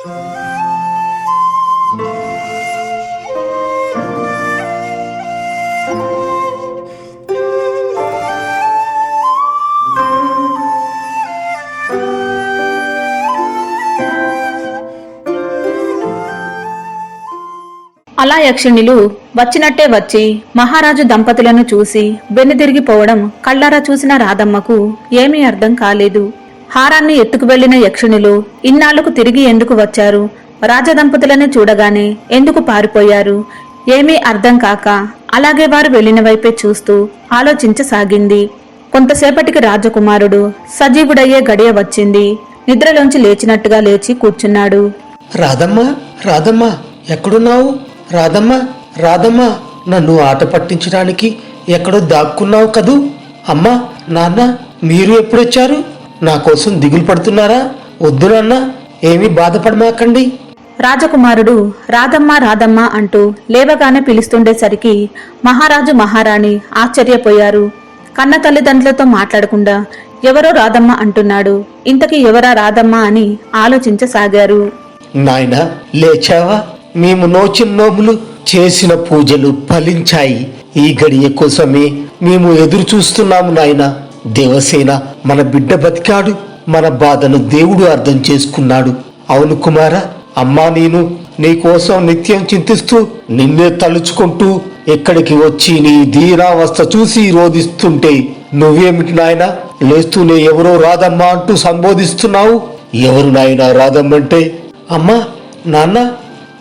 అలా యక్షిణులు వచ్చినట్టే వచ్చి మహారాజు దంపతులను చూసి వెనుదిరిగిపోవడం కళ్ళారా చూసిన రాధమ్మకు ఏమీ అర్థం కాలేదు. హారాన్ని ఎత్తుకు వెళ్ళిన యక్షునిలు ఇన్నాళ్ళకు తిరిగి ఎందుకు వచ్చారు? రాజదంపతులను చూడగానే ఎందుకు పారిపోయారు? ఏమీ అర్థం కాక అలాగే వారు వెళ్ళిన వైపే చూస్తూ ఆలోచించసాగింది. కొంతసేపటికి రాజకుమారుడు సజీవుడయ్యే గడియ వచ్చింది. నిద్రలోంచి లేచినట్టుగా లేచి కూర్చున్నాడు. రాధమ్మ రాధమ్మ ఎక్కడున్నావు? రాధమ్మ రాధమ్మ నన్ను ఆట పట్టించడానికి ఎక్కడో దాక్కున్నావు కదూ? అమ్మా నాన్న మీరు ఎప్పుడొచ్చారు? నా కోసం దిగులు పడుతున్నారా? వద్దు నాన్న ఏమీ బాధపడమాకండి. రాజకుమారుడు రాధమ్మ రాధమ్మ అంటూ లేవగానే పిలుస్తుండేసరికి మహారాజు మహారాణి ఆశ్చర్యపోయారు. కన్న తల్లిదండ్రులతో మాట్లాడకుండా ఎవరో రాధమ్మ అంటున్నాడు. ఇంతకీ ఎవరా రాధమ్మ అని ఆలోచించసాగారు. నాయనా లేచావా? మేము నోచిన నోములు చేసిన పూజలు ఫలించాయి. ఈ గడియ కోసమే మేము ఎదురు చూస్తున్నాము నాయనా. దేవసేన మన బిడ్డ బతికాడు మన బాధను దేవుడు అర్థం చేసుకున్నాడు. అవును కుమారా అమ్మా నేను నీ కోసం నిత్యం చింతిస్తూ నిన్నే తలుచుకుంటూ ఇక్కడికి వచ్చి నీ దీనావస్థ చూసి రోధిస్తుంటే నువ్వేమిటి నాయనా? లేస్తూనే ఎవరో రాదమ్మా అంటూ సంబోధిస్తున్నావు? ఎవరు నాయనా రాదమ్మంటే? అమ్మా నాన్న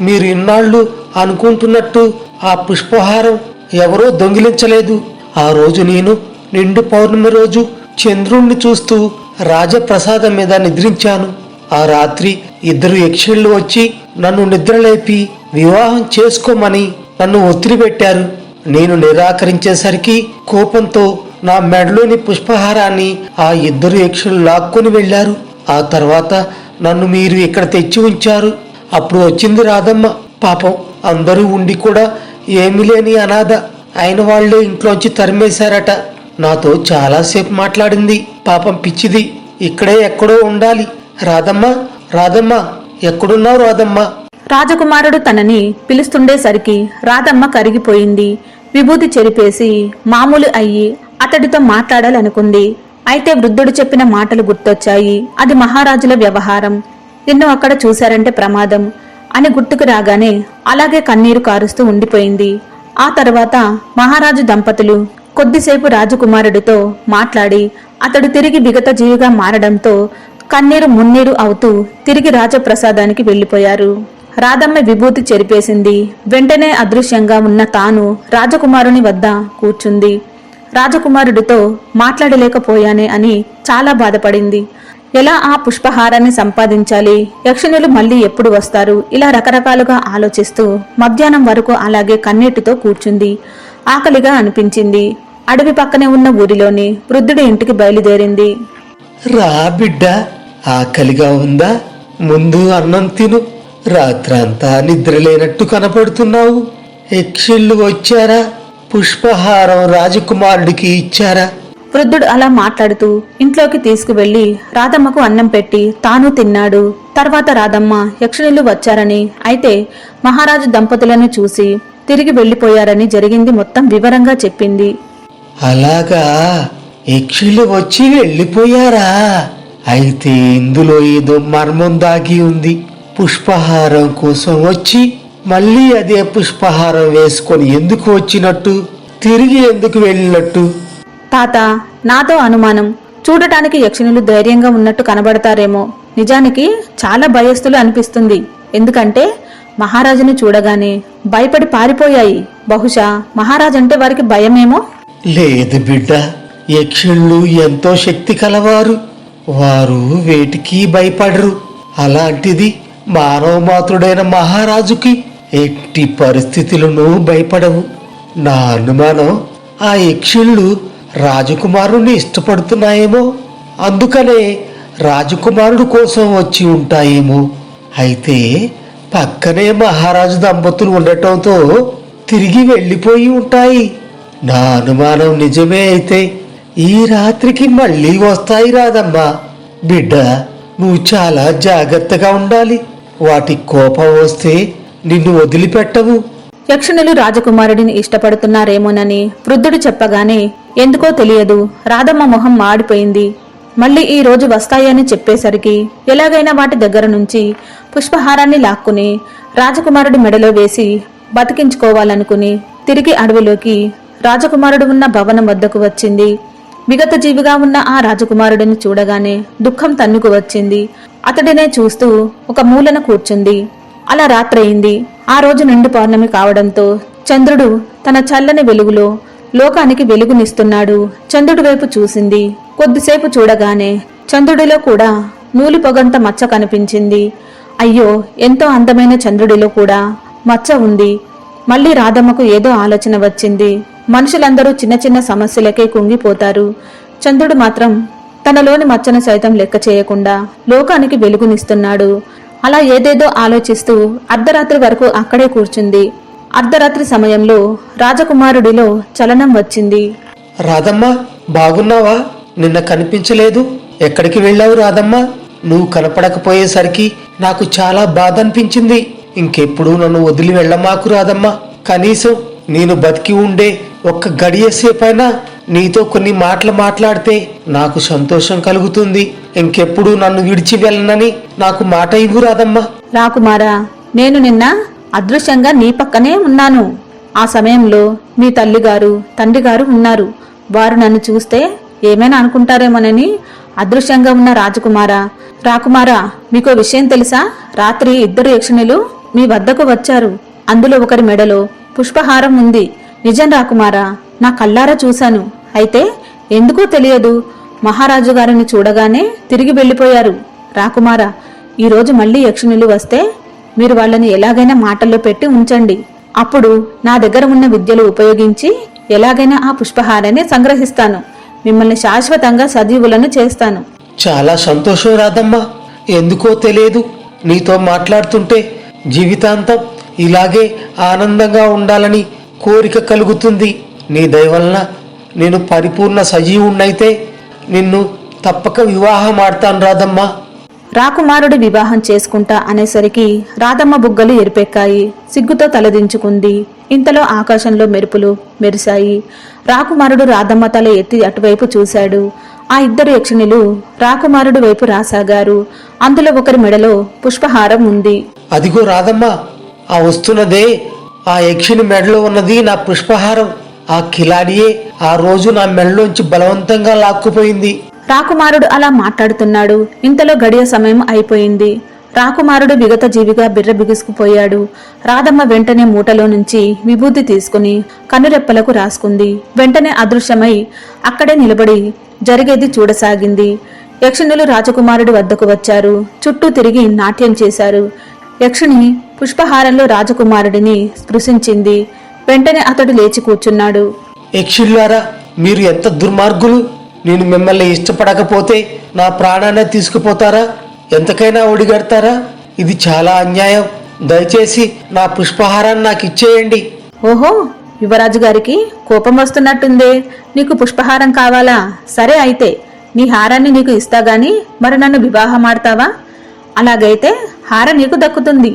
మీరు ఇన్నాళ్ళు అనుకుంటున్నట్టు ఆ పుష్పహారం ఎవరో దొంగిలించలేదు. ఆ రోజు నేను నిండు పౌర్ణమి రోజు చంద్రుణ్ణి చూస్తూ రాజప్రసాదం మీద నిద్రించాను. ఆ రాత్రి ఇద్దరు యక్షుళ్ళు వచ్చి నన్ను నిద్రలేపి వివాహం చేసుకోమని నన్ను ఒత్తిడి పెట్టారు నేను నిరాకరించేసరికి కోపంతో నా మెడలోని పుష్పహారాన్ని ఆ ఇద్దరు యక్షులు లాక్కొని వెళ్ళారు. ఆ తర్వాత నన్ను మీరు ఇక్కడ తెచ్చి ఉంచారు. అప్పుడు వచ్చింది రాధమ్మ. పాపం అందరూ ఉండి కూడా ఏమీ లేని అనాథ. అయిన వాళ్ళే ఇంట్లోంచి తరిమేశారట. నాతో చాలాసేపు మాట్లాడింది. పాపం పిచ్చిది. ఇక్కడే ఎక్కడో ఉండాలి. రాధమ్మ రాధమ్మ ఎక్కడున్నావు రాధమ్మ? రాజకుమారుడు తనని పిలుస్తుండేసరికి రాధమ్మ కరిగిపోయింది. విభూతి చెరిపేసి మామూలు అయ్యి అతడితో మాట్లాడాలనుకుంది. అయితే వృద్ధుడు చెప్పిన మాటలు గుర్తొచ్చాయి. అది మహారాజుల వ్యవహారం. నిన్ను అక్కడ చూశారంటే ప్రమాదం అని గుర్తుకు రాగానే అలాగే కన్నీరు కారుస్తూ ఉండిపోయింది. ఆ తర్వాత మహారాజు దంపతులు కొద్దిసేపు రాజకుమారుడితో మాట్లాడి అతడు తిరిగి విగత జీవిగా మారడంతో కన్నీరు మున్నీరు అవుతూ తిరిగి రాజప్రసాదానికి వెళ్ళిపోయారు రాధమ్మ విభూతి చెరిపేసింది. వెంటనే అదృశ్యంగా ఉన్న తాను రాజకుమారుని వద్ద కూర్చుంది. రాజకుమారుడితో మాట్లాడలేకపోయానే అని చాలా బాధపడింది. ఎలా ఆ పుష్పహారాన్ని సంపాదించాలి? యక్షిణులు మళ్ళీ ఎప్పుడు వస్తారు? ఇలా రకరకాలుగా ఆలోచిస్తూ మధ్యాహ్నం వరకు అలాగే కన్నీటితో కూర్చుంది. ఆకలిగా అనిపించింది. అడవి పక్కనే ఉన్న ఊరిలోని వృద్ధుడి ఇంటికి బయలుదేరింది. రా బిడ్డ ఆకలిగా ఉందా? ముందు అన్నం తిను. రాత్రంతా నిద్రలేనట్టు కనపడుతున్నావు. యక్షిళ్ళు వచ్చారా? పుష్పహారం రాజకుమారుడికి ఇచ్చారా? వృద్ధుడు అలా మాట్లాడుతూ ఇంట్లోకి తీసుకువెళ్ళి రాధమ్మకు అన్నం పెట్టి తాను తిన్నాడు. తర్వాత రాధమ్మ యక్షిణులు వచ్చారని అయితే మహారాజు దంపతులను చూసి తిరిగి వెళ్ళిపోయారని జరిగింది మొత్తం వివరంగా చెప్పింది. అలాగా యక్షులు వచ్చి వెళ్ళిపోయారా? అయితే ఇందులో ఏదో మర్మం దాగి ఉంది. పుష్పహారం కోసం వచ్చి మళ్ళీ అదే పుష్పహారం వేసుకొని ఎందుకు వచ్చినట్టు? తిరిగి ఎందుకు వెళ్ళినట్టు? తాత నాతో అనుమానం. చూడటానికి యక్షిణులు ధైర్యంగా ఉన్నట్టు కనబడతారేమో. నిజానికి చాలా భయస్థులు అనిపిస్తుంది. ఎందుకంటే మహారాజుని చూడగానే భయపడి పారిపోయాయి. బహుశా మహారాజంటే వారికి భయమేమో? లేదు బిడ్డ యక్షుళ్ళు ఎంతో శక్తి కలవారు. వారు వేటికి భయపడరు. అలాంటిది మానవ మాతృడైన మహారాజుకి ఎట్టి పరిస్థితులను భయపడవు. నా అనుమానం ఆ యక్షుళ్ళు రాజకుమారుని ఇష్టపడుతున్నాయేమో. అందుకనే రాజకుమారుడు కోసం వచ్చి ఉంటాయేమో. అయితే పక్కనే మహారాజు దంపతులు ఉండటంతో తిరిగి వెళ్ళిపోయి ఉంటాయి. నా అనుమానం నిజమే అయితే ఈ రాత్రికి మళ్ళీ వస్తాయి రాదమ్మా. బిడ్డ నువ్వు చాలా జాగ్రత్తగా ఉండాలి. వాటి కోపం వస్తే నిన్ను వదిలిపెట్టవు. యక్షునులు రాజకుమారుడిని ఇష్టపడుతున్నారేమోనని వృద్ధుడు చెప్పగానే ఎందుకో తెలియదు రాధమ్మ మొహం మాడిపోయింది. మళ్ళీ ఈ రోజు వస్తాయని చెప్పేసరికి ఎలాగైనా వాటి దగ్గర నుంచి పుష్పహారాన్ని లాక్కుని రాజకుమారుడి మెడలో వేసి బతికించుకోవాలనుకుని తిరిగి అడవిలోకి రాజకుమారుడు ఉన్న భవనం వద్దకు వచ్చింది. విగత జీవిగా ఉన్న ఆ రాజకుమారుడిని చూడగానే దుఃఖం తన్నుకు వచ్చింది. అతడినే చూస్తూ ఒక మూలన కూర్చుంది. అలా రాత్రయింది. ఆ రోజు నిండు పౌర్ణమి కావడంతో చంద్రుడు తన చల్లని వెలుగులో లోకానికి వెలుగునిస్తున్నాడు. చంద్రుడి వైపు చూసింది. కొద్దిసేపు చూడగానే చంద్రుడిలో కూడా నూలి పొగంత మచ్చ కనిపించింది. అయ్యో ఎంతో అందమైన చంద్రుడిలో కూడా మచ్చ ఉంది. మళ్ళీ రాధమ్మకు ఏదో ఆలోచన వచ్చింది. మనుషులందరూ చిన్న చిన్న సమస్యలకే కుంగిపోతారు. చంద్రుడు మాత్రం తనలోని మచ్చను సైతం లెక్క చేయకుండా లోకానికి వెలుగునిస్తున్నాడు. అలా ఏదేదో ఆలోచిస్తూ అర్ధరాత్రి వరకు అక్కడే కూర్చుంది. అర్ధరాత్రి సమయంలో రాజకుమారుడిలో చలనం వచ్చింది. రాధమ్మ బాగున్నావా? నిన్న కనిపించలేదు. ఎక్కడికి వెళ్ళావు రాధమ్మ? నువ్వు కనపడకపోయేసరికి నాకు చాలా బాధ అనిపించింది ఇంకెప్పుడు నన్ను వదిలి వెళ్ళమాకు రాధమ్మ. కనీసం నేను బతికి ఉండే ఒక్క గడియ సేపైనా నీతో కొన్ని మాటలు మాట్లాడితే నాకు సంతోషం కలుగుతుంది. ఇంకెప్పుడు నన్ను విడిచి వెళ్ళనని నాకు మాట ఇవ్వరాదమ్మ రాకుమారా నేను నిన్న అదృశ్యంగా నీ పక్కనే ఉన్నాను. ఆ సమయంలో మీ తల్లిగారు తండ్రిగారు ఉన్నారు. వారు నన్ను చూస్తే ఏమైనా అనుకుంటారేమోనని అదృశ్యంగా ఉన్న రాజకుమారా రాకుమారా మీకో విషయం తెలుసా? రాత్రి ఇద్దరు యక్షిణులు మీ వద్దకు వచ్చారు. అందులో ఒకరి మెడలో పుష్పహారం ఉంది. నిజం రాకుమారా నా కళ్ళారా చూశాను. అయితే ఎందుకో తెలియదు. మహారాజు గారిని చూడగానే తిరిగి వెళ్ళిపోయారు. రాకుమారా ఈరోజు మళ్ళీ యక్షిణులు వస్తే మీరు వాళ్ళని ఎలాగైనా మాటల్లో పెట్టి ఉంచండి. అప్పుడు నా దగ్గర ఉన్న విద్యలు ఉపయోగించి ఎలాగైనా ఆ పుష్పహారాన్ని సంగ్రహిస్తాను. మిమ్మల్ని శాశ్వతంగా సజీవులను చేస్తాను. చాలా సంతోషం రాదమ్మ. ఎందుకో తెలియదు. నీతో మాట్లాడుతుంటే జీవితాంతం ఇలాగే ఆనందంగా ఉండాలని కోరిక కలుగుతుంది. నీ దయ వలన నేను పరిపూర్ణ సజీవుణ్ణైతే నిన్ను తప్పక వివాహం ఆడతాను రాదమ్మా రాకుమారుడు వివాహం చేసుకుంటా అనేసరికి రాధమ్మ బుగ్గలు ఎరిపెక్కాయి సిగ్గుతో తలదించుకుంది. ఇంతలో ఆకాశంలో మెరుపులు మెరిశాయి. రాకుమారుడు రాధమ్మ తల ఎత్తి అటువైపు చూశాడు. ఆ ఇద్దరు యక్షిణులు రాకుమారుడు వైపు రాసాగారు. అందులో ఒకరి మెడలో పుష్పహారం ఉంది. అదిగో రాదమ్మా ఆ వస్తున్నదే ఆ యక్షిని మెడలో ఉన్నది నా పుష్పహారం. ఆ కిలాడియే ఆ రోజు నా మెడలోంచి బలవంతంగా లాక్కుపోయింది. రాకుమారుడు అలా మాట్లాడుతున్నాడు. ఇంతలో గడియ సమయం అయిపోయింది. రాకుమారుడు విగత జీవిగా బిర్ర బిగుసుకుపోయాడు. రాధమ్మ వెంటనే మూటలో నుంచి విభూతి తీసుకుని కనురెప్పలకు రాసుకుంది. వెంటనే అదృశ్యమై అక్కడే నిలబడి జరిగేది చూడసాగింది. యక్షిణులు రాజకుమారుడి వద్దకు వచ్చారు. చుట్టూ తిరిగి నాట్యం చేశారు. యక్షిణి పుష్పహారంలో రాజకుమారుడిని స్పృశించింది. వెంటనే అతడు లేచి కూర్చున్నాడు. యక్షులారా మీరు ఎంత దుర్మార్గులు? నేను మిమ్మల్ని ఇష్టపడకపోతే నా ప్రాణాన్ని తీసుకుపోతారా? ఎంతకైనా ఒడిగడతారా? ఇది చాలా అన్యాయం. దయచేసి నా పుష్పహారాన్ని నాకు ఇచ్చేయండి. ఓహో యువరాజు గారికి కోపం వస్తున్నట్టుందే. నీకు పుష్పహారం కావాలా? సరే అయితే నీ హారాన్ని నీకు ఇస్తా గాని మరి నన్ను వివాహం ఆడతావా అలాగైతే హారం నీకు దక్కుతుంది.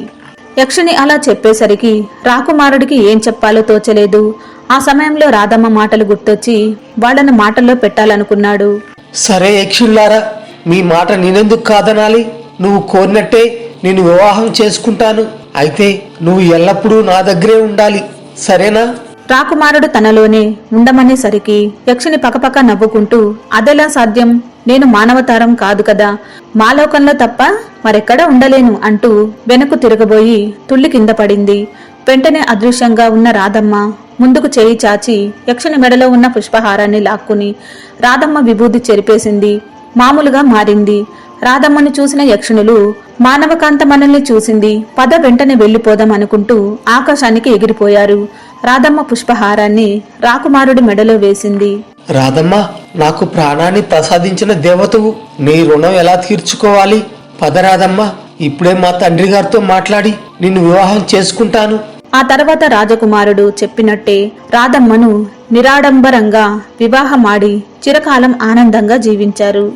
యక్షుని అలా చెప్పేసరికి రాకుమారుడికి ఏం చెప్పాలో తోచలేదు. ఆ సమయంలో రాధమ్మ మాటలు గుర్తొచ్చి వాళ్ళను మాటల్లో పెట్టాలనుకున్నాడు. సరే యక్షుల్లారా మీ మాట నేనెందుకు కాదనాలి? నువ్వు కోరినట్టే నేను వివాహం చేసుకుంటాను. అయితే నువ్వు ఎల్లప్పుడూ నా దగ్గరే ఉండాలి. సరేనా? రాకుమారుడు తనలోనే ఉండమనేసరికి యక్షిని పకపక నవ్వుకుంటూ అదెలా సాధ్యం? నేను మానవతారం కాదు కదా. మాలోకంలో తప్ప మరెక్కడ ఉండలేను అంటూ వెనక్కు తిరగబోయి తుళ్ళి కింద పడింది. వెంటనే అదృశ్యంగా ఉన్న రాధమ్మ ముందుకు చేయి చాచి యక్షుని మెడలో ఉన్న పుష్పహారాన్ని లాక్కుని రాధమ్మ విభూతి చెరిపేసింది. మామూలుగా మారింది. రాధమ్మని చూసిన యక్షిణులు మానవకాంత మనల్ని చూసింది పద వెంటనే వెళ్ళిపోదాం అనుకుంటూ ఆకాశానికి ఎగిరిపోయారు. రాధమ్మ పుష్పహారాన్ని రాకుమారుడి మెడలో వేసింది. రాధమ్మ నాకు ప్రాణాన్ని ప్రసాదించిన దేవతవు నీ రుణం ఎలా తీర్చుకోవాలి? పద రాధమ్మ ఇప్పుడే మా తండ్రి గారితో మాట్లాడి నిన్ను వివాహం చేసుకుంటాను. ఆ తర్వాత రాజకుమారుడు చెప్పినట్టే రాధమ్మను నిరాడంబరంగా వివాహమాడి చిరకాలం ఆనందంగా జీవించారు.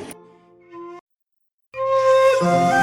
Thank.